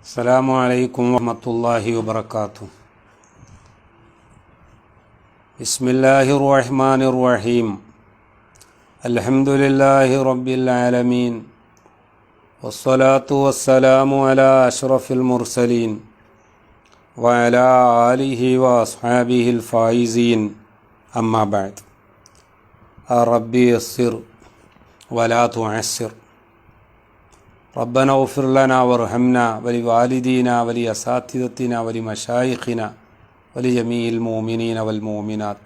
السلام عليكم ورحمة الله وبركاته. بسم الله الرحمن الرحيم. الحمد لله رب العالمين. والصلاة والسلام على أشرف المرسلين وعلى آله وأصحابه الفائزين. أما بعد. ربي يسر ولا تعسر. ربنا اغفر لنا وارحمنا ولوالدينا ولأساتذتنا ولمشايخنا ولجميع المؤمنين والمؤمنات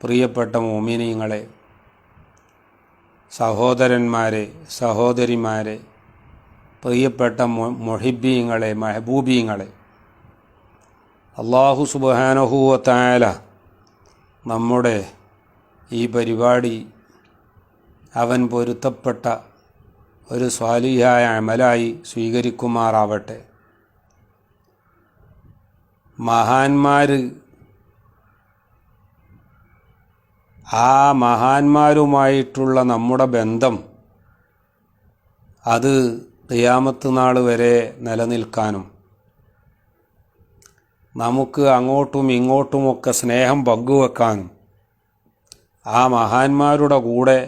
പ്രിയപ്പെട്ട മോമിനിയങ്ങളെ സഹോദരന്മാരെ സഹോദരിമാരെ പ്രിയപ്പെട്ട മൊഹിബീങ്ങളെ മെഹബൂബീങ്ങളെ അള്ളാഹു സുബാനഹുവത്തായാല നമ്മുടെ ഈ പരിപാടി അവൻ പൊരുത്തപ്പെട്ട ഒരു സ്വാലിയായ അമലായി സ്വീകരിക്കുമാറാവട്ടെ. മഹാന്മാർ ആ മഹാന്മാരുമായിട്ടുള്ള നമ്മുടെ ബന്ധം അത് തിയാമത്ത് നാൾ വരെ നിലനിൽക്കാനും നമുക്ക് അങ്ങോട്ടും ഇങ്ങോട്ടുമൊക്കെ സ്നേഹം പങ്കുവെക്കാനും ആ മഹാന്മാരുടെ കൂടെ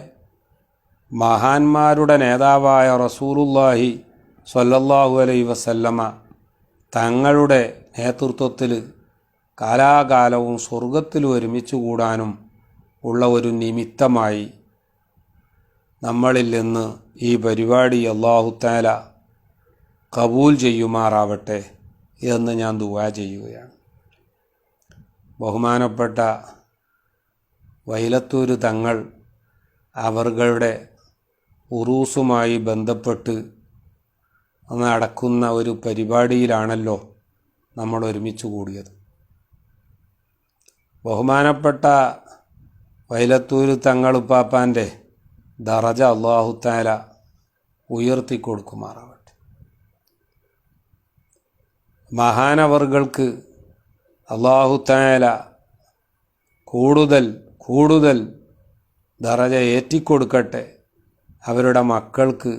മഹാന്മാരുടെ നേതാവായ റസൂലുല്ലാഹി സ്വല്ലല്ലാഹു അലൈ വസല്ലമ തങ്ങളുടെ നേതൃത്വത്തിൽ കാലാകാലവും സ്വർഗത്തിൽ ഒരുമിച്ച് കൂടാനും ഉള്ള ഒരു നിമിത്തമായി നമ്മളിൽ നിന്ന് ഈ പരിപാടി അള്ളാഹുത്താല കബൂൽ ചെയ്യുമാറാവട്ടെ എന്ന് ഞാൻ ദുവാ ചെയ്യുകയാണ്. ബഹുമാനപ്പെട്ട വൈലത്തൂർ തങ്ങൾ അവരുടെ ഉറൂസുമായി ബന്ധപ്പെട്ട് നടക്കുന്ന ഒരു പരിപാടിയിലാണല്ലോ നമ്മൾ ഒരുമിച്ച് കൂടിയത്. ബഹുമാനപ്പെട്ട വൈലത്തൂര് തങ്ങളുപ്പാപ്പാന്റെ ദറജ അള്ളാഹുത്താല ഉയർത്തി കൊടുക്കുമാറാവട്ടെ. മഹാനവറുകൾക്ക് അള്ളാഹുത്താല കൂടുതൽ കൂടുതൽ ദറജ ഏറ്റിക്കൊടുക്കട്ടെ അവരുടെ മക്കൾക്ക്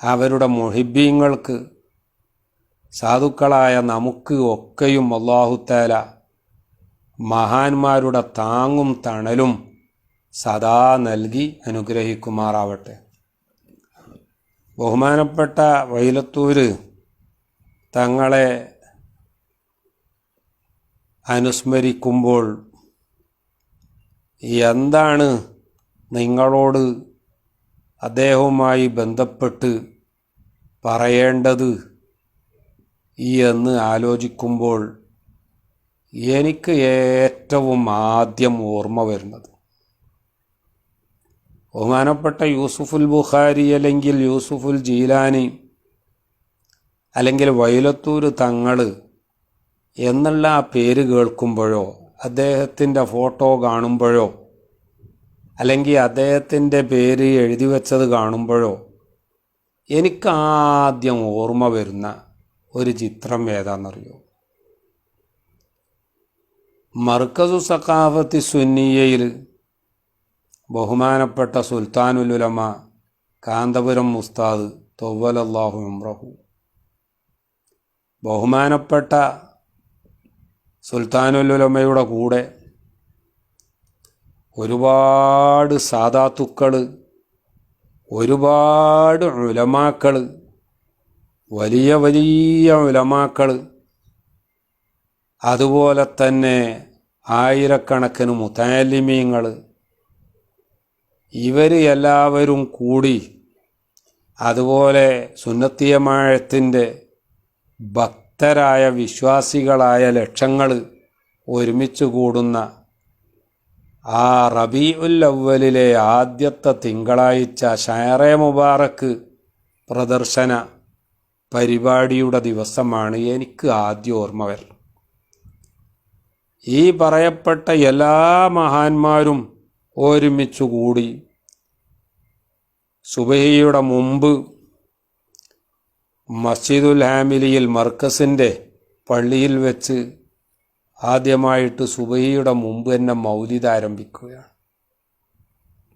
അവരുടെ മൊഹിബീങ്ങൾക്ക് സാധുക്കളായ നമുക്ക് ഒക്കെയും അള്ളാഹുത്താല മഹാന്മാരുടെ താങ്ങും തണലും സദാ നൽകി അനുഗ്രഹിക്കുമാറാവട്ടെ. ബഹുമാനപ്പെട്ട വൈലത്തൂര് തങ്ങളെ അനുസ്മരിക്കുമ്പോൾ എന്താണ് നിങ്ങളോട് അദ്ദേഹവുമായി ബന്ധപ്പെട്ട് പറയേണ്ടത് ഈ എന്ന് ആലോചിക്കുമ്പോൾ എനിക്ക് ഏറ്റവും ആദ്യം ഓർമ്മ വരുന്നത്. ബഹുമാനപ്പെട്ട യൂസുഫുൽ ബുഖാരി അല്ലെങ്കിൽ യൂസുഫുൽ ജീലാനി അല്ലെങ്കിൽ വൈലത്തൂർ തങ്ങൾ എന്നുള്ള ആ പേര് കേൾക്കുമ്പോഴോ അദ്ദേഹത്തിന്റെ ഫോട്ടോ കാണുമ്പോഴോ അല്ലെങ്കിൽ അദ്ദേഹത്തിന്റെ പേര് എഴുതി വച്ചത് കാണുമ്പോഴോ? എനിക്ക് ആദ്യം ഓർമ്മ വരുന്ന ഒരു ചിത്രം ഏതാണെന്നറിയോ? മർക്കസു സഖാഫത്തി സുന്നിയയിൽ ബഹുമാനപ്പെട്ട സുൽത്താനുലുലമ കാന്തപുരം മുസ്താദ് തൊവ്വലല്ലാഹു ഇമ്രഹു ബഹുമാനപ്പെട്ട സുൽത്താനുലുലമയുടെ കൂടെ ഒരുപാട് സാധാത്തുക്കൾ ഒരുപാട് ഉലമാക്കൾ വലിയ വലിയ ഉലമാക്കൾ അതുപോലെ തന്നെ ആയിരക്കണക്കിന് മുത്താലിമീങ്ങൾ ഇവർ എല്ലാവരും കൂടി അതുപോലെ സുന്നത്തിയമാഴത്തിന്റെ ഭക്തരായ വിശ്വാസികളായ ലക്ഷങ്ങൾ ഒരുമിച്ച് കൂടുന്ന ആ റബീ ഉൽ അവലിലെ ആദ്യത്തെ തിങ്കളാഴ്ച ഷയറെ മുബാറക്ക് പ്രദർശന പരിപാടിയുടെ ദിവസമാണ് എനിക്ക് ആദ്യ ഓർമ്മ വരുന്നത് ഈ പറയപ്പെട്ട എല്ലാ മഹാന്മാരും ഒരുമിച്ചു കൂടി സുബഹിയുടെ മുമ്പ് മസ്ജിദുൽ ഹാമിലിയിൽ മർക്കസിന്റെ പള്ളിയിൽ വെച്ച് ആദ്യമായിട്ട് സുബഹിയുടെ മുമ്പ് തന്നെ മൗലിദ് ആരംഭിക്കുകയാണ്.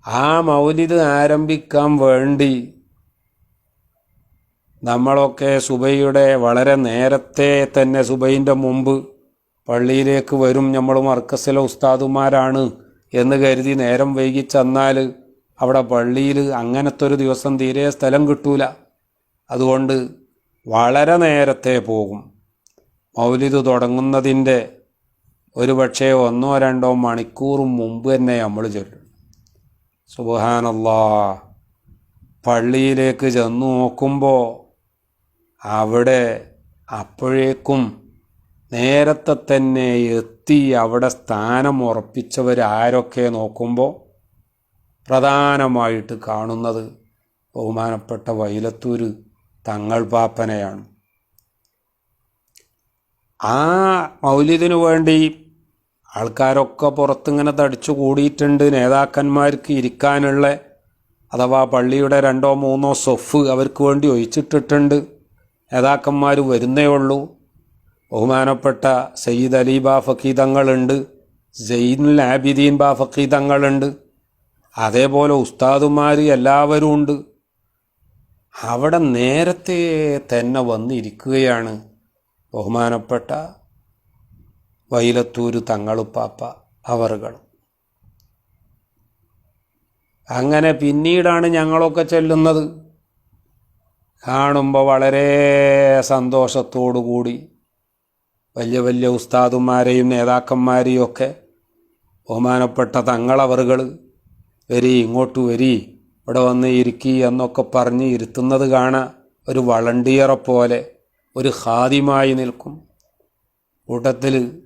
ആ മൗലിദ് ആരംഭിക്കാൻ വേണ്ടി നമ്മളൊക്കെ സുബൈയുടെ വളരെ നേരത്തെ തന്നെ സുബൈന്റെ മുമ്പ് പള്ളിയിലേക്ക് വരും. നമ്മൾ മർക്കസിലെ ഉസ്താദുമാരാണ് എന്ന് കരുതി നേരം വൈകി ചെന്നാൽ അവിടെ പള്ളിയിൽ അങ്ങനത്തെ ഒരു ദിവസം തീരെ സ്ഥലം കിട്ടൂല. അതുകൊണ്ട് വളരെ നേരത്തെ പോകും. മൗലിദ് തുടങ്ങുന്നതിന്റെ ഒരു പക്ഷേ ഒന്നോ രണ്ടോ മണിക്കൂർ മുമ്പ് തന്നെ നമ്മൾ ചൊല്ലും. സുബഹാനല്ലാ പള്ളിയിലേക്ക് ചെന്നു നോക്കുമ്പോൾ അവിടെ അപ്പോഴേക്കും നേരത്തെ തന്നെ എത്തി അവിടെ സ്ഥാനം ഉറപ്പിച്ചവരാരൊക്കെ നോക്കുമ്പോൾ പ്രധാനമായിട്ട് കാണുന്നത് ബഹുമാനപ്പെട്ട വൈലത്തൂര് തങ്ങൾ പാപ്പനെയാണ്. ആ മൗലിദിനു വേണ്ടി ആൾക്കാരൊക്കെ പുറത്തിങ്ങനെ തടിച്ചു കൂടിയിട്ടുണ്ട്. നേതാക്കന്മാർക്ക് ഇരിക്കാനുള്ള അഥവാ പള്ളിയുടെ രണ്ടോ മൂന്നോ സൊഫ് അവർക്ക് വേണ്ടി ഒഴിച്ചിട്ടിട്ടുണ്ട്. നേതാക്കന്മാർ വരുന്നേ ഉള്ളൂ. ബഹുമാനപ്പെട്ട സയ്യിദ് അലി ബാഫക്കീതങ്ങളുണ്ട് ജൈനുൽ ആബിദീൻ ബാഫക്കി തങ്ങളുണ്ട്. അതേപോലെ ഉസ്താദുമാർ എല്ലാവരും ഉണ്ട്. അവിടെ നേരത്തെ തന്നെ വന്നിരിക്കുകയാണ് ബഹുമാനപ്പെട്ട വൈലത്തൂര് തങ്ങളുപ്പാപ്പ അവറുകൾ അങ്ങനെ പിന്നീടാണ് ഞങ്ങളൊക്കെ ചെല്ലുന്നത്. കാണുമ്പോൾ വളരെ സന്തോഷത്തോടു കൂടി വലിയ വലിയ ഉസ്താദുമാരെയും നേതാക്കന്മാരെയും ഒക്കെ ബഹുമാനപ്പെട്ട തങ്ങളവറുകൾ വരി ഇങ്ങോട്ട് വരി ഇവിടെ വന്ന് ഇരിക്കി എന്നൊക്കെ പറഞ്ഞ് ഇരുത്തുന്നത് കാണാൻ ഒരു വളണ്ടിയറെ പോലെ ഒരു ഹാദിമായി നിൽക്കും. കൂട്ടത്തിൽ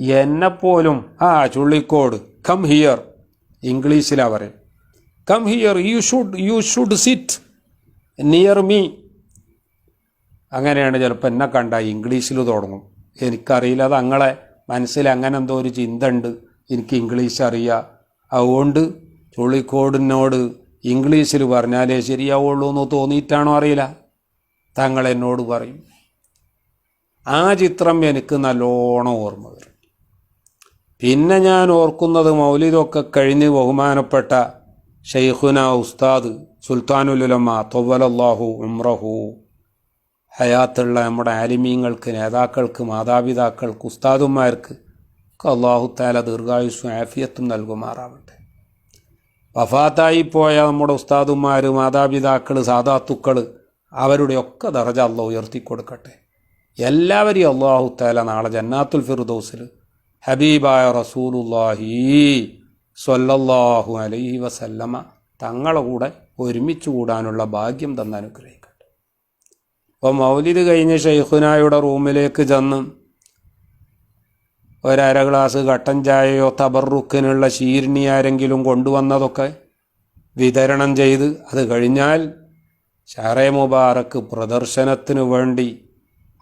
എന്നെപ്പോലും ആ ചുള്ളിക്കോട്. കം ഹിയർ ഇംഗ്ലീഷിലാണ് പറയും. Come here you should you should sit near me അങ്ങനെയാണ് ചിലപ്പോൾ എന്നെ കണ്ട ഇംഗ്ലീഷിൽ തുടങ്ങും. എനിക്കറിയില്ല അത് അങ്ങളെ മനസ്സിൽ അങ്ങനെ എന്തോ ഒരു ചിന്ത ഉണ്ട് എനിക്ക് ഇംഗ്ലീഷ് അറിയാം. അതുകൊണ്ട് ചുള്ളിക്കോടിനോട് ഇംഗ്ലീഷിൽ പറഞ്ഞാലേ ശരിയാവുള്ളൂ എന്ന് തോന്നിയിട്ടാണോ അറിയില്ല. തങ്ങൾ എന്നോട് പറയും. ആ ചിത്രം എനിക്ക് നല്ലോണം ഓർമ്മ വരും. പിന്നെ ഞാൻ ഓർക്കുന്നത് മൗലിദൊക്കെ കഴിഞ്ഞ് ബഹുമാനപ്പെട്ട ഷെയ്ഖുന ഉസ്താദ് സുൽത്താനുലുലമ തൊവലല്ലാഹു ഉമ്രഹു ഹയാത്തുള്ള നമ്മുടെ ആലിമീങ്ങൾക്ക് നേതാക്കൾക്ക് മാതാപിതാക്കൾക്ക് ഉസ്താദുമാർക്ക് ഒക്കെ അള്ളാഹു താല ദീർഘായുസ്സും ആഫിയത്തും നൽകുമാറാവട്ടെ. വഫാത്തായി പോയ നമ്മുടെ ഉസ്താദുമാർ മാതാപിതാക്കൾ സാധാത്തുക്കൾ അവരുടെയൊക്കെ ഒക്കെ ദറജ ഉയർത്തി ഉയർത്തിക്കൊടുക്കട്ടെ. എല്ലാവരെയും അള്ളാഹു താല നാളെ ജന്നാത്തുൽ ഫിർദൗസിൽ ഹബീബായ റസൂലുല്ലാഹി സ്വല്ലല്ലാഹു അലൈഹി വസല്ലമ തങ്ങളെ കൂടെ ഒരുമിച്ച് കൂടാനുള്ള ഭാഗ്യം തന്ന അനുഗ്രഹിക്കട്ടെ. അപ്പോൾ മൗലിദ് കഴിഞ്ഞ് ഷെയ്ഖുനായുടെ റൂമിലേക്ക് ചെന്ന് ഒരര ഗ്ലാസ് കട്ടൻ ചായയോ തബറുക്കിനുള്ള ശീരിണി ആരെങ്കിലും കൊണ്ടുവന്നതൊക്കെ വിതരണം ചെയ്ത് അത് കഴിഞ്ഞാൽ ഷാറെ മുബാറക്ക് പ്രദർശനത്തിനു വേണ്ടി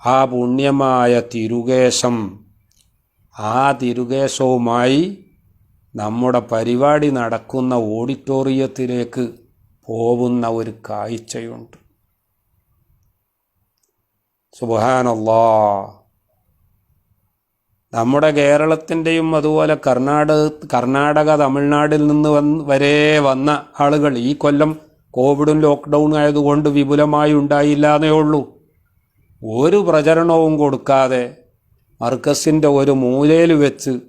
ആ പുണ്യമായ തിരുകേശം ആ തിരുകേശവുമായി നമ്മുടെ പരിപാടി നടക്കുന്ന ഓഡിറ്റോറിയത്തിലേക്ക് പോകുന്ന ഒരു കാഴ്ചയുണ്ട്. സുബാനല്ലാ നമ്മുടെ കേരളത്തിന്റെയും അതുപോലെ കർണാടക കർണാടക തമിഴ്നാടിൽ നിന്ന് വന്ന് വരെ വന്ന ആളുകൾ ഈ കൊല്ലം കോവിഡും ലോക്ക്ഡൗൺ ആയതുകൊണ്ട് വിപുലമായി ഉണ്ടായില്ല എന്നേ ഉള്ളൂ. ഒരു പ്രചരണവും കൊടുക്കാതെ മർക്കസിന്റെ ഒരു മൂലയിൽ വെച്ച്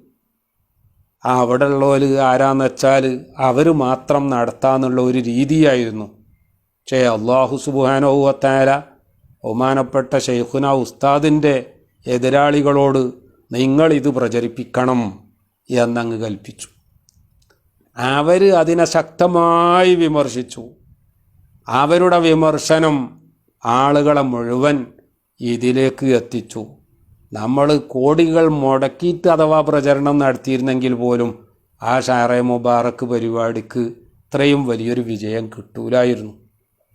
അവിടെ ഉള്ളവർ ആരാന്ന് വെച്ചാൽ അവർ മാത്രം നടത്താമെന്നുള്ള ഒരു രീതിയായിരുന്നു. പക്ഷേ അള്ളാഹു സുബാനോവത്താര ബഹുമാനപ്പെട്ട ഷെയ്ഖുന ഉസ്താദിന്റെ എതിരാളികളോട് നിങ്ങൾ ഇത് പ്രചരിപ്പിക്കണം എന്നങ്ങ് കൽപ്പിച്ചു. അവർ അതിനെ ശക്തമായി വിമർശിച്ചു. അവരുടെ വിമർശനം ആളുകളെ മുഴുവൻ ഇതിലേക്ക് എത്തിച്ചു. നമ്മൾ കോടികൾ മുടക്കിയിട്ട് അഥവാ പ്രചരണം നടത്തിയിരുന്നെങ്കിൽ പോലും ആ ഷാറെ മുബാറക്ക് പരിപാടിക്ക് ഇത്രയും വലിയൊരു വിജയം കിട്ടൂലായിരുന്നു.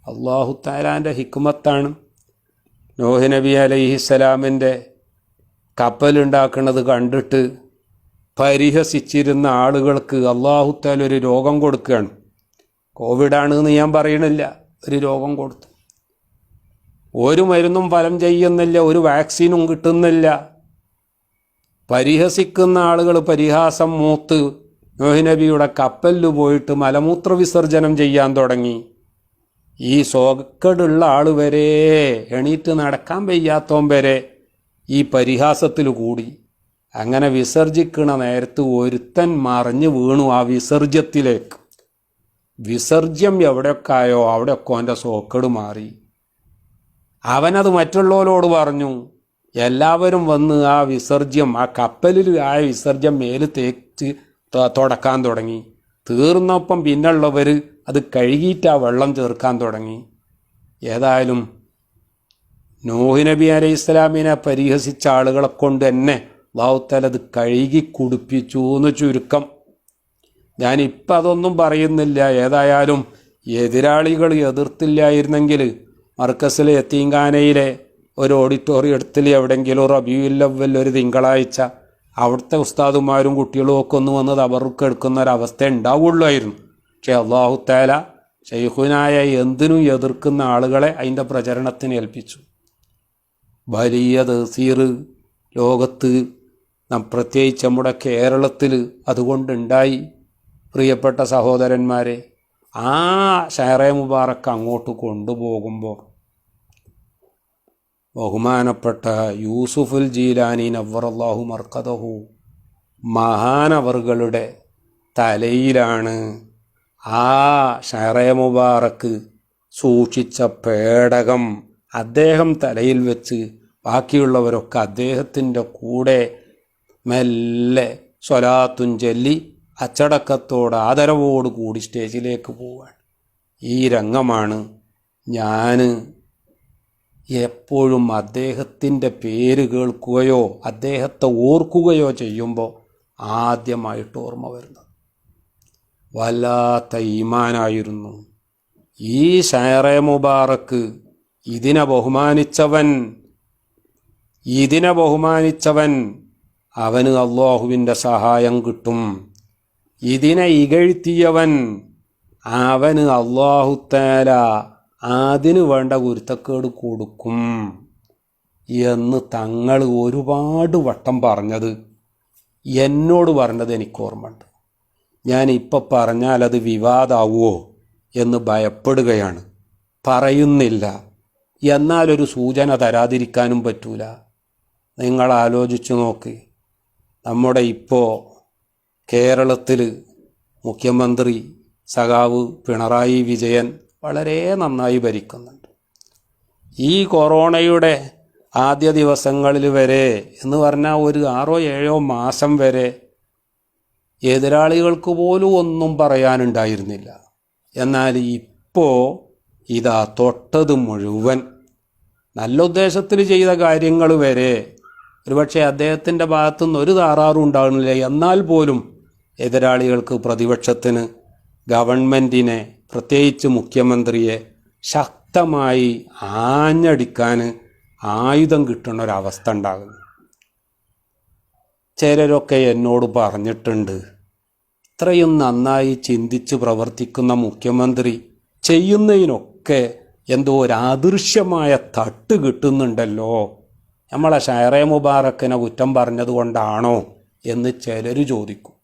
അള്ളാഹു താലാന്റെ ഹിക്കുമത്താണ് നോഹി നബി അലൈഹിസ്സലാമിന്റെ കപ്പലുണ്ടാക്കുന്നത് കണ്ടിട്ട് പരിഹസിച്ചിരുന്ന ആളുകൾക്ക് അള്ളാഹുത്താൽ ഒരു രോഗം കൊടുക്കുകയാണ്. കോവിഡാണ് എന്ന് ഞാൻ പറയണില്ല. ഒരു രോഗം കൊടുത്തു ഒരു മരുന്നും ഫലം ചെയ്യുന്നില്ല ഒരു വാക്സിനും കിട്ടുന്നില്ല. പരിഹസിക്കുന്ന ആളുകൾ പരിഹാസം മൂത്ത് നോഹിനബിയുടെ കപ്പലിൽ പോയിട്ട് മലമൂത്ര വിസർജനം ചെയ്യാൻ തുടങ്ങി. ഈ സോക്കടുള്ള ആൾ വരെ എണീറ്റ് നടക്കാൻ വയ്യാത്തോം വരെ ഈ പരിഹാസത്തിൽ കൂടി. അങ്ങനെ വിസർജിക്കണ നേരത്ത് ഒരുത്തൻ മറിഞ്ഞു വീണു ആ വിസർജ്യത്തിലേക്ക്. വിസർജ്യം എവിടെയൊക്കെ ആയോ അവിടെയൊക്കെ അവന്റെ സോക്കട് മാറി. അവനത് മറ്റുള്ളവരോട് പറഞ്ഞു. എല്ലാവരും വന്ന് ആ വിസർജ്യം ആ കപ്പലിൽ ആ വിസർജ്യം മേൽ തേച്ച് തുടക്കാൻ തുടങ്ങി. തീർന്നപ്പം പിന്നുള്ളവർ അത് കഴുകിയിട്ട് ആ വെള്ളം ചേർക്കാൻ തുടങ്ങി. ഏതായാലും നോഹി നബി അലൈഹി ഇസ്ലാമിനെ പരിഹസിച്ച ആളുകളെ കൊണ്ട് തന്നെ അള്ളാഹുത്താൽ അത് കഴുകി കുടിപ്പിച്ചു എന്ന് ചുരുക്കം. ഞാനിപ്പോൾ അതൊന്നും പറയുന്നില്ല. ഏതായാലും എതിരാളികൾ എതിർത്തില്ലായിരുന്നെങ്കിൽ മർക്കസിലെ എത്തീങ്കാനയിലെ ഒരു ഓഡിറ്റോറിയത്തിൽ എവിടെയെങ്കിലും റബിയുല്ലവൽ ഒരു തിങ്കളാഴ്ച അവിടുത്തെ ഉസ്താദുമാരും കുട്ടികളും ഒക്കെ ഒന്ന് വന്നത് അവർക്ക് എടുക്കുന്ന ഒരവസ്ഥ ഉണ്ടാവുള്ളായിരുന്നു പക്ഷേ അള്ളാഹുത്താല ഷെയ്ഖുനായ എന്തിനും എതിർക്കുന്ന ആളുകളെ അതിന്റെ പ്രചരണത്തിന് ഏൽപ്പിച്ചു. വലിയ തസീർ ലോകത്ത് പ്രത്യേകിച്ച് നമ്മുടെ കേരളത്തിൽ അതുകൊണ്ടുണ്ടായി. പ്രിയപ്പെട്ട സഹോദരന്മാരെ ആ ഷഹറെ മുബാറക്ക് അങ്ങോട്ട് കൊണ്ടുപോകുമ്പോൾ ബഹുമാനപ്പെട്ട യൂസുഫുൽ ജീലാനി നവറല്ലാഹു മർക്കതഹു മഹാനവറുകളുടെ തലയിലാണ് ആ ഷഹറെ മുബാറക്ക് സൂക്ഷിച്ച പേടകം അദ്ദേഹം തലയിൽ വെച്ച് ബാക്കിയുള്ളവരൊക്കെ അദ്ദേഹത്തിന്റെ കൂടെ മെല്ലെ സ്വലാത്തും ചൊല്ലി അച്ചടക്കത്തോട് ആദരവോടുകൂടി സ്റ്റേജിലേക്ക് പോവാണ് ഈ രംഗമാണ് ഞാൻ എപ്പോഴും അദ്ദേഹത്തിന്റെ പേര് കേൾക്കുകയോ അദ്ദേഹത്തെ ഓർക്കുകയോ ചെയ്യുമ്പോൾ ആദ്യമായിട്ട് ഓർമ്മ വരുന്നത്. വല്ലാത്ത ഈമാനായിരുന്നു. ഈ ഷയറെ മുബാറക്ക് ഇതിനെ ബഹുമാനിച്ചവൻ ഇതിനെ ബഹുമാനിച്ചവൻ അവന് അള്ളാഹുവിന്റെ സഹായം കിട്ടും. ഇതിനെ ഇകഴ്ത്തിയവൻ അവന് അള്ളാഹുത്തേല അതിന് വേണ്ട ഗുരുത്തക്കേട് കൊടുക്കും എന്ന് തങ്ങൾ ഒരുപാട് വട്ടം പറഞ്ഞത് എന്നോട് പറഞ്ഞത് എനിക്ക് ഓർമ്മയുണ്ട്. ഞാൻ ഇപ്പം പറഞ്ഞാൽ അത് വിവാദാവുമോ എന്ന് ഭയപ്പെടുകയാണ്. പറയുന്നില്ല. എന്നാലൊരു സൂചന തരാതിരിക്കാനും പറ്റൂല. നിങ്ങൾ ആലോചിച്ചു നോക്ക്. നമ്മുടെ ഇപ്പോൾ കേരളത്തിൽ മുഖ്യമന്ത്രി സഖാവ് പിണറായി വിജയൻ വളരെ നന്നായി ഭരിക്കുന്നുണ്ട്. ഈ കൊറോണയുടെ ആദ്യ ദിവസങ്ങളിൽ വരെ എന്ന് പറഞ്ഞാൽ ഒരു ആറോ ഏഴോ മാസം വരെ എതിരാളികൾക്ക് പോലും ഒന്നും പറയാനുണ്ടായിരുന്നില്ല. എന്നാൽ ഇപ്പോൾ ഇതാ തൊട്ടത് മുഴുവൻ. നല്ല ഉദ്ദേശത്തിൽ ചെയ്ത കാര്യങ്ങൾ വരെ ഒരുപക്ഷെ അദ്ദേഹത്തിന്റെ ഭാഗത്തുനിന്ന് ഒരു താറാറും ഉണ്ടാകുന്നില്ല. എന്നാൽ പോലും എതിരാളികൾക്ക് പ്രതിപക്ഷത്തിന് ഗവൺമെന്റിനെ പ്രത്യേകിച്ച് മുഖ്യമന്ത്രിയെ ശക്തമായി ആഞ്ഞടിക്കാൻ ആയുധം കിട്ടുന്ന ഒരവസ്ഥ ഉണ്ടാകുന്നു. ചിലരൊക്കെ എന്നോട് പറഞ്ഞിട്ടുണ്ട് ഇത്രയും നന്നായി ചിന്തിച്ച് പ്രവർത്തിക്കുന്ന മുഖ്യമന്ത്രി ചെയ്യുന്നതിനൊക്കെ എന്തോ ഒരു അദൃശ്യമായ തട്ട് കിട്ടുന്നുണ്ടല്ലോ. നമ്മളെ ഷയറെ മുബാറക്കിനെ കുറ്റം പറഞ്ഞതുകൊണ്ടാണോ? എന്ന് ചിലർ ചോദിക്കും.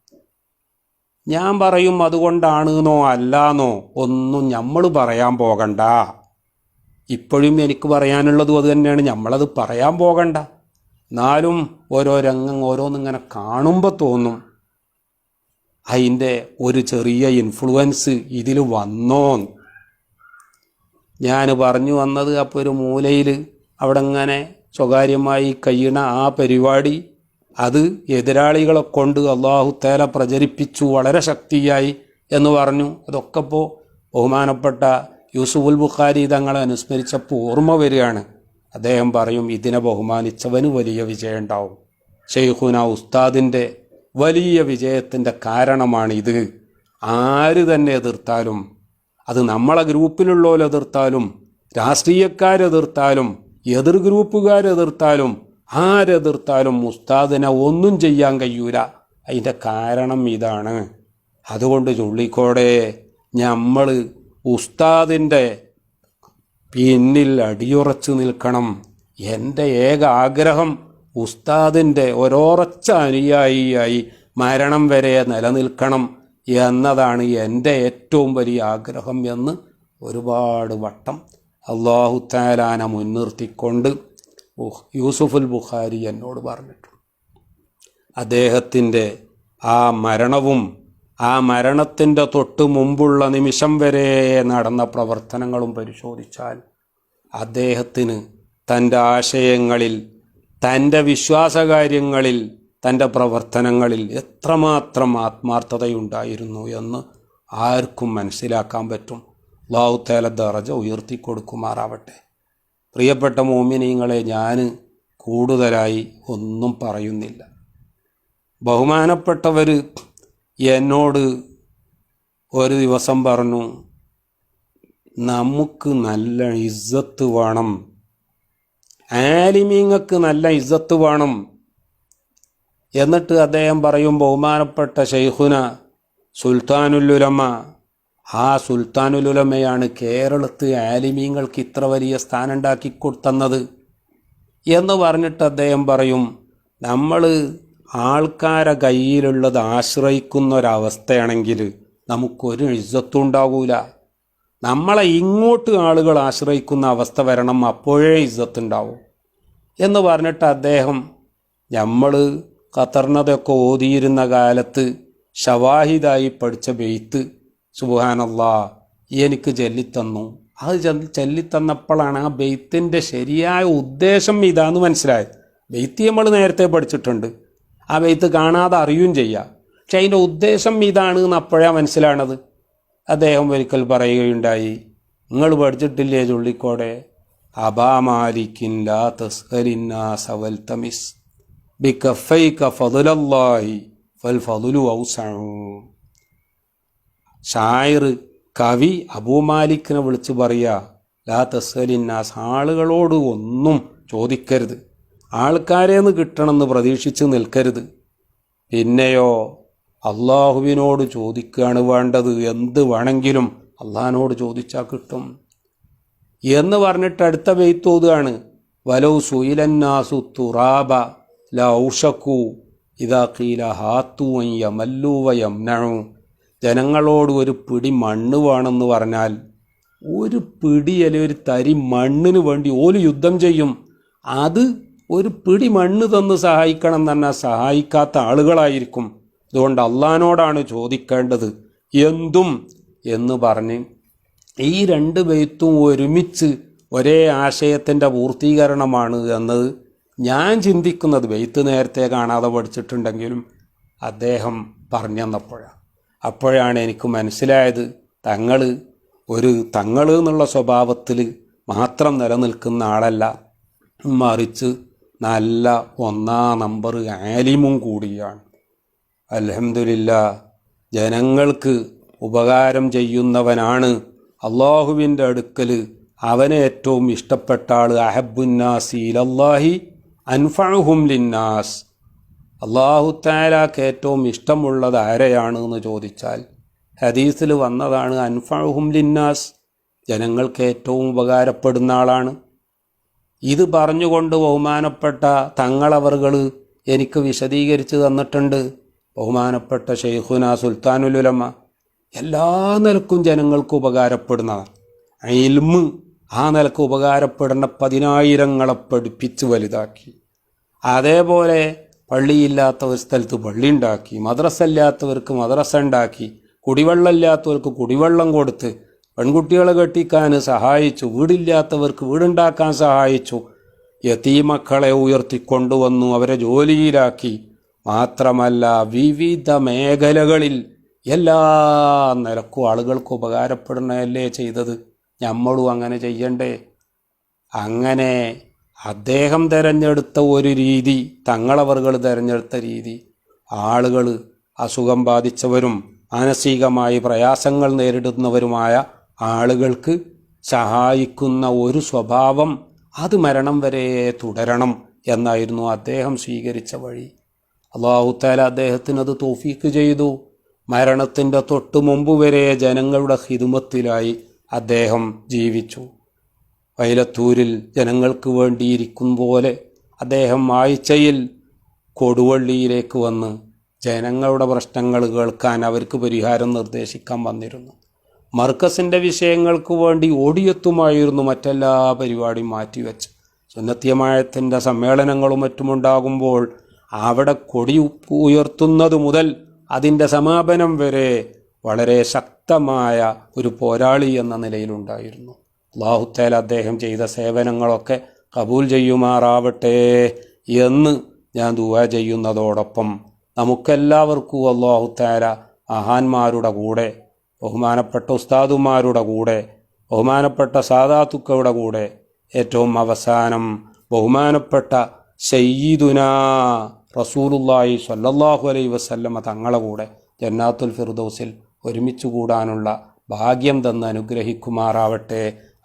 ഞാൻ പറയും അതുകൊണ്ടാണെന്നോ അല്ലാന്നോ ഒന്നും നമ്മൾ പറയാൻ പോകണ്ട. ഇപ്പോഴും എനിക്ക് പറയാനുള്ളതും അത് തന്നെയാണ്. നമ്മളത് പറയാൻ പോകണ്ട. എന്നാലും ഓരോ രംഗം ഓരോന്നിങ്ങനെ കാണുമ്പോൾ തോന്നും. അതിന്റെ ഒരു ചെറിയ ഇൻഫ്ലുവൻസ് ഇതിൽ വന്നോ ഞാൻ പറഞ്ഞു വന്നത് അപ്പോൾ ഒരു മൂലയിൽ അവിടെ ഇങ്ങനെ സ്വകാര്യമായി കഴിയണ ആ പരിപാടി അത് എതിരാളികളെ കൊണ്ട് അള്ളാഹു തേല പ്രചരിപ്പിച്ചു വളരെ ശക്തിയായി എന്ന് പറഞ്ഞു. അതൊക്കെ ഇപ്പോൾ ബഹുമാനപ്പെട്ട യൂസുഫുൽ ബുഖാരി തങ്ങളെ അനുസ്മരിച്ചപ്പോൾ ഓർമ്മ വരികയാണ്. അദ്ദേഹം പറയും ഇതിനെ ബഹുമാനിച്ചവന് വലിയ വിജയം ഉണ്ടാവും ഷെയ്ഖുന ഉസ്താദിന്റെ വലിയ വിജയത്തിന്റെ കാരണമാണിത്. ആര് തന്നെ എതിർത്താലും അത് നമ്മളെ ഗ്രൂപ്പിലുള്ളവരെതിർത്താലും രാഷ്ട്രീയക്കാരെതിർത്താലും എതിർ ഗ്രൂപ്പുകാരെതിർത്താലും ആരെതിർത്താലും ഉസ്താദിനെ ഒന്നും ചെയ്യാൻ കഴിയൂല. അതിന്റെ കാരണം ഇതാണ്. അതുകൊണ്ട് ചുള്ളിക്കോടെ നമ്മൾ ഉസ്താദിന്റെ പിന്നിൽ അടിയുറച്ചു നിൽക്കണം. എന്റെ ഏക ആഗ്രഹം ഉസ്താദിന്റെ ഒരോറച്ച അനുയായിയായി മരണം വരെ നിലനിൽക്കണം എന്നതാണ് എന്റെ ഏറ്റവും വലിയ ആഗ്രഹം എന്ന് ഒരുപാട് വട്ടം അള്ളാഹുത്താലാന മുൻനിർത്തിക്കൊണ്ട് യൂസുഫുൽ ബുഖാരി എന്നോട് പറഞ്ഞിട്ടുണ്ട് അദ്ദേഹത്തിന്റെ ആ മരണവും ആ മരണത്തിന്റെ തൊട്ട് മുമ്പുള്ള നിമിഷം വരെ നടന്ന പ്രവർത്തനങ്ങളും പരിശോധിച്ചാൽ അദ്ദേഹത്തിന് തന്റെ ആശയങ്ങളിൽ തന്റെ വിശ്വാസകാര്യങ്ങളിൽ തന്റെ പ്രവർത്തനങ്ങളിൽ എത്രമാത്രം ആത്മാർത്ഥതയുണ്ടായിരുന്നു എന്ന് ആർക്കും മനസ്സിലാക്കാൻ പറ്റും. ലാവുത്തേല ദറജ ഉയർത്തിക്കൊടുക്കുമാറാവട്ടെ. പ്രിയപ്പെട്ട മോമിനിങ്ങളെ ഞാൻ കൂടുതലായി ഒന്നും പറയുന്നില്ല. ബഹുമാനപ്പെട്ടവർ എന്നോട് ഒരു ദിവസം പറഞ്ഞു നമുക്ക് നല്ല ഇസ്സത്ത് വേണം. ആലിമീങ്ങൾക്ക് നല്ല ഇസ്സത്ത് വേണം. എന്നിട്ട് അദ്ദേഹം പറയും ബഹുമാനപ്പെട്ട ഷെയ്ഖുന സുൽത്താനുല്ലുലമ ആ സുൽത്താനുലുലമയാണ് കേരളത്ത് ആലിമീങ്ങൾക്ക് ഇത്ര വലിയ സ്ഥാനം ഉണ്ടാക്കി കൊടുത്തന്നത് എന്ന് പറഞ്ഞിട്ട് അദ്ദേഹം പറയും നമ്മൾ ആൾക്കാരെ കയ്യിലുള്ളത് ആശ്രയിക്കുന്ന ഒരവസ്ഥയാണെങ്കിൽ നമുക്കൊരു ഇജ്ജത്തും ഉണ്ടാകൂല നമ്മളെ ഇങ്ങോട്ട് ആളുകൾ ആശ്രയിക്കുന്ന അവസ്ഥ വരണം അപ്പോഴേ ഇജ്ജത്തുണ്ടാവും എന്ന് പറഞ്ഞിട്ട് അദ്ദേഹം നമ്മൾ ഖത്തറിനതൊക്കെ ഓതിയിരുന്ന കാലത്ത് ഷവാഹിദായി പഠിച്ച ബെയ്ത്ത് സുബാനല്ലാ എനിക്ക് ചൊല്ലിത്തന്നു. അത് ചൊല്ലി- ചൊല്ലിത്തന്നപ്പോഴാണ് ആ ബെയ്ത്തിന്റെ ശരിയായ ഉദ്ദേശം ഇതാന്ന് മനസ്സിലായത്. ബെയ്ത്ത് നമ്മൾ നേരത്തെ പഠിച്ചിട്ടുണ്ട്. ആ ബെയ്ത്ത് കാണാതെ അറിയുകയും ചെയ്യാം. പക്ഷെ അതിന്റെ ഉദ്ദേശം ഇതാണ് എന്ന് അപ്പോഴാണ് മനസ്സിലാണത്. അദ്ദേഹം ഒരിക്കൽ പറയുകയുണ്ടായി നിങ്ങൾ പഠിച്ചിട്ടില്ലേ ചുള്ളിക്കോടെ അബാമാലിക്കിൻ ലാ തസ്കലിന്നാസ വൽ തമിസ് ഫൽ ഷായർ കവി അബൂമാലിക്കിനെ വിളിച്ച് പറയുക ലാ തസ്കലിന്നാസ് ആളുകളോട് ഒന്നും ചോദിക്കരുത്. ആൾക്കാരേന്ന് കിട്ടണമെന്ന് പ്രതീക്ഷിച്ച് നിൽക്കരുത്. പിന്നെയോ അള്ളാഹുവിനോട് ചോദിക്കുകയാണ് വേണ്ടത്. എന്ത് വേണമെങ്കിലും അള്ളാഹിനോട് ചോദിച്ചാൽ കിട്ടും. എന്ന് പറഞ്ഞിട്ട് അടുത്ത വെയ്ത്തോതുകയാണ് വലൗ സുയിലന്നാസു തുറാബ ലൗഷക്കു ഇതാ കീല ഹാത്തു യമല്ലു വയംനു ജനങ്ങളോട് ഒരു പിടി മണ്ണ് വേണമെന്ന് പറഞ്ഞാൽ ഒരു പിടി അല്ലെങ്കിൽ ഒരു തരി മണ്ണിന് വേണ്ടി ഓൽ യുദ്ധം ചെയ്യും. അത് ഒരു പിടി മണ്ണ് തന്ന് സഹായിക്കണം പറഞ്ഞാൽ സഹായിക്കാത്ത ആളുകളായിരിക്കും. അതുകൊണ്ട് അള്ളഹാനോടാണ് ചോദിക്കേണ്ടത്. എന്തും എന്ന് പറഞ്ഞ് ഈ രണ്ട് ബെയ്ത്തും ഒരുമിച്ച് ഒരേ ആശയത്തിന്റെ പൂർത്തീകരണമാണ് എന്നത് ഞാൻ ചിന്തിക്കുന്നത്. ബെയ്ത്ത് നേരത്തെ കാണാതെ പഠിച്ചിട്ടുണ്ടെങ്കിലും അദ്ദേഹം പറഞ്ഞു തന്നപ്പോഴാണ്. അപ്പോഴാണ് എനിക്ക് മനസ്സിലായത് തങ്ങൾ ഒരു തങ്ങൾ എന്നുള്ള സ്വഭാവത്തിൽ മാത്രം നിലനിൽക്കുന്ന ആളല്ല. മറിച്ച് നല്ല ഒന്നാം നമ്പർ ആലിമും കൂടിയാണ്. അലഹമില്ല ജനങ്ങൾക്ക് ഉപകാരം ചെയ്യുന്നവനാണ് അള്ളാഹുവിന്റെ അടുക്കൽ അവനെ ഏറ്റവും ഇഷ്ടപ്പെട്ട ആൾ അഹബുന്നാസി ഇലല്ലാഹി അൻഫഅഹും ലിന്നാസ്. അള്ളാഹു താലാക്ക് ഏറ്റവും ഇഷ്ടമുള്ളത് ആരെയാണ് എന്ന് ചോദിച്ചാൽ ഹദീസിൽ വന്നതാണ് അൻഫാഹും ലിന്നാസ് ജനങ്ങൾക്ക് ഏറ്റവും ഉപകാരപ്പെടുന്ന ആളാണ്. ഇത് പറഞ്ഞുകൊണ്ട് ബഹുമാനപ്പെട്ട തങ്ങളവറുകൾ എനിക്ക് വിശദീകരിച്ച് തന്നിട്ടുണ്ട്. ബഹുമാനപ്പെട്ട ഷെയ്ഖുന സുൽത്താനുലുലമ എല്ലാ നിലക്കും ജനങ്ങൾക്ക് ഉപകാരപ്പെടുന്നതാണ്. ഇൽമ് ആ നിലയ്ക്ക് ഉപകാരപ്പെടുന്ന പതിനായിരങ്ങളെ പഠിപ്പിച്ച് വലുതാക്കി. അതേപോലെ പള്ളിയില്ലാത്ത ഒരു സ്ഥലത്ത് പള്ളി ഉണ്ടാക്കി മദ്രസ ഇല്ലാത്തവർക്ക് മദ്രസ ഉണ്ടാക്കി കുടിവെള്ളം ഇല്ലാത്തവർക്ക് കുടിവെള്ളം കൊടുത്ത് പെൺകുട്ടികളെ കെട്ടിക്കാൻ സഹായിച്ചു വീടില്ലാത്തവർക്ക് വീടുണ്ടാക്കാൻ സഹായിച്ചു യതീമക്കളെ ഉയർത്തിക്കൊണ്ടുവന്നു അവരെ ജോലിയിലാക്കി. മാത്രമല്ല വിവിധ മേഖലകളിൽ എല്ലാ നിലക്കും ആളുകൾക്ക് ഉപകാരപ്പെടണമല്ലേ ചെയ്തത്? നമ്മളും അങ്ങനെ ചെയ്യണ്ടേ? അങ്ങനെ അദ്ദേഹം തിരഞ്ഞെടുത്ത ഒരു രീതി തങ്ങളവറുകൾ തിരഞ്ഞെടുത്ത രീതി ആളുകൾ അസുഖം ബാധിച്ചവരും മാനസികമായി പ്രയാസങ്ങൾ നേരിടുന്നവരുമായ ആളുകൾക്ക് സഹായിക്കുന്ന ഒരു സ്വഭാവം അത് മരണം വരെ തുടരണം എന്നായിരുന്നു അദ്ദേഹം സ്വീകരിച്ച വഴി. അള്ളാഹുത്താല അദ്ദേഹത്തിന് അത് തോഫീക്ക് ചെയ്തു. മരണത്തിന്റെ തൊട്ടു മുമ്പ് വരെ ജനങ്ങളുടെ ഹിതുമത്തിലായി അദ്ദേഹം ജീവിച്ചു. വൈലത്തൂരിൽ ജനങ്ങൾക്ക് വേണ്ടിയിരിക്കും പോലെ അദ്ദേഹം ആഴ്ചയിൽ കൊടുവള്ളിയിലേക്ക് വന്ന് ജനങ്ങളുടെ പ്രശ്നങ്ങൾ കേൾക്കാൻ അവർക്ക് പരിഹാരം നിർദ്ദേശിക്കാൻ വന്നിരുന്നു. മർക്കസിന്റെ വിഷയങ്ങൾക്ക് വേണ്ടി ഓടിയെത്തുമായിരുന്നു മറ്റെല്ലാ പരിപാടിയും മാറ്റിവെച്ച്. സുന്നത്യമായത്തിന്റെ സമ്മേളനങ്ങളും മറ്റുമുണ്ടാകുമ്പോൾ അവിടെ കൊടി ഉയർത്തുന്നത് മുതൽ അതിന്റെ സമാപനം വരെ വളരെ ശക്തമായ ഒരു പോരാളി എന്ന നിലയിലുണ്ടായിരുന്നു. അള്ളാഹുത്തേൽ അദ്ദേഹം ചെയ്ത സേവനങ്ങളൊക്കെ കബൂൽ ചെയ്യുമാറാവട്ടെ എന്ന് ഞാൻ ദുവ ചെയ്യുന്നതോടൊപ്പം നമുക്കെല്ലാവർക്കും അള്ളാഹുത്തേല മഹാന്മാരുടെ കൂടെ ബഹുമാനപ്പെട്ട ഉസ്താദുമാരുടെ കൂടെ ബഹുമാനപ്പെട്ട സാദാത്തുക്കളുടെ കൂടെ ഏറ്റവും അവസാനം ബഹുമാനപ്പെട്ട സയ്യിദുന റസൂലുല്ലായി സ്വല്ലല്ലാഹു അലൈ വസല്ലമ തങ്ങളെ കൂടെ ജന്നാത്തുൽ ഫിർദൗസിൽ ഒരുമിച്ച് കൂടാനുള്ള ഭാഗ്യം തന്ന് അനുഗ്രഹിക്കുമാറാവട്ടെ